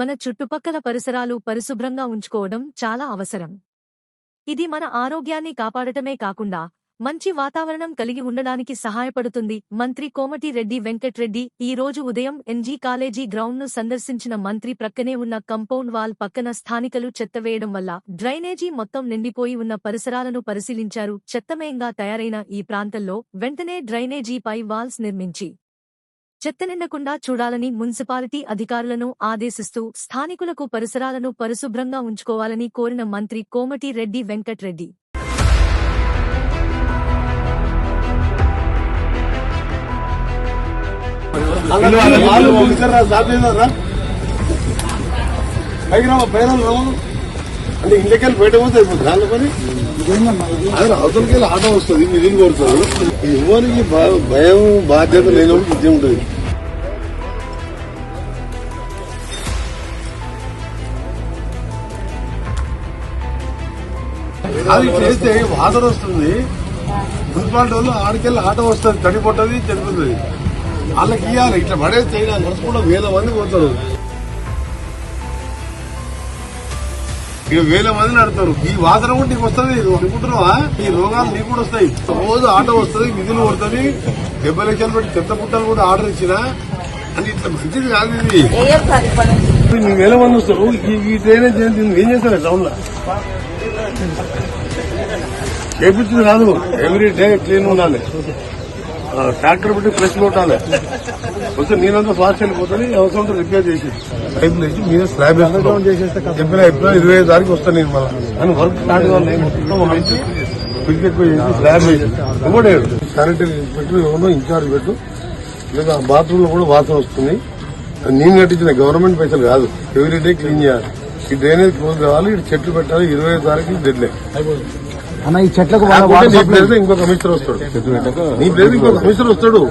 మన చుట్టుపక్కల పరిసరాలు పరిశుభ్రంగా ఉంచుకోవడం చాలా అవసరం. ఇది మన ఆరోగ్యాన్ని కాపాడటమే కాకుండా మంచి వాతావరణం కలిగి ఉండడానికి సహాయపడుతుంది. మంత్రి కోమటిరెడ్డి వెంకట్రెడ్డి ఈ రోజు ఉదయం ఎన్జీ కాలేజీ గ్రౌండ్ను సందర్శించిన మంత్రి ప్రక్కనే ఉన్న కంపౌండ్ వాల్ పక్కన స్థానికులు చెత్త వేయడం వల్ల డ్రైనేజీ మొత్తం నిండిపోయి ఉన్న పరిసరాలను పరిశీలించారు. చెత్తమయంగా తయారైన ఈ ప్రాంతంలో వెంటనే డ్రైనేజీపై వాల్స్ నిర్మించి చెత్తనిండకుండా చూడాలని మున్సిపాలిటీ అధికారులను ఆదేశిస్తూ స్థానికులకు పరిసరాలను పరిశుభ్రంగా ఉంచుకోవాలని కోరిన మంత్రి కోమటి రెడ్డి వెంకట్రెడ్డి. వాళ్ళు పంపించారా అంటే ఇంటికెళ్ళి బయట పోతే అయిపోతుంది దాని పని ఆయన అవతలకి ఆటో వస్తుంది నిధులు కొడుతుంది ఇవ్వడానికి భయం బాధ్యత లేనప్పుడు విద్య ఉంటుంది. అది చేస్తే వాటర్ వస్తుంది. మున్సిపాలిటీ వాళ్ళు ఆడికెళ్ళి ఆటో వస్తుంది తడి చనిపోతుంది వాళ్ళకి ఇవ్వాలి ఇట్లా పడేస్తే చేయడానికి నడుచుకుంటూ వేల మంది పోతారు. ఇక వేల మంది నడతారు ఈ వాసన కూడా నీకు వస్తుంది అనుకుంటున్నావా? ఈ రోగాలు నీకు కూడా వస్తాయి. రోజు ఆటో వస్తుంది నిధులు కొడుతుంది. డెబ్బై లక్షలు పెట్టి చెత్త పుట్టలు కూడా ఆర్డర్ ఇచ్చినా. అని ఇట్లా మంచిది కాదు ఇది. ఇప్పుడు నీ వేల మంది వస్తారు. ఈ- డ్రైనేజ్ ఏం చేస్తారు? టౌన్లో చేపించింది రాదు ఎవ్రీ డే క్లీన్ ఉండాలి. ట్రాక్టర్ పెట్టి ఫ్రెష్ కొట్టాలి వస్తే నేనంతా ఫాస్ట్ వెళ్ళిపోతుంది. అవసరం రిపేర్ చేసి పైపులు వేసి మీద స్లాబ్ చెప్పిన ఎప్పుడు ఇరవై ఐదు తారీఖు వస్తాను నేను మళ్ళీ. అని వర్క్ స్టార్ట్ మంచి పిక్ ఎక్కువ చేసి స్లాబ్ వేసి. ఇంకోటి శానిటరీ ఇన్స్పెక్టర్ ఎవరో ఇన్ఛార్జ్ పెట్టు. లేదా బాత్రూమ్లో కూడా వాసన వస్తుంది. నేను కట్టించిన గవర్నమెంట్ పైసలు కాదు. ఎవ్రీ డే క్లీన్ చేయాలి. ఈ డ్రైనేజ్ క్లోజ్ కావాలి ఇటు చెట్లు పెట్టాలి ఇరవై తారీఖు డెడ్లే అన్న ఈ చెట్లకు నీ ప్లేస్ ఇంకో కమిషనర్ వస్తాడు. నీ ప్లేస్ ఇంకో కమిషనర్ వస్తాడు.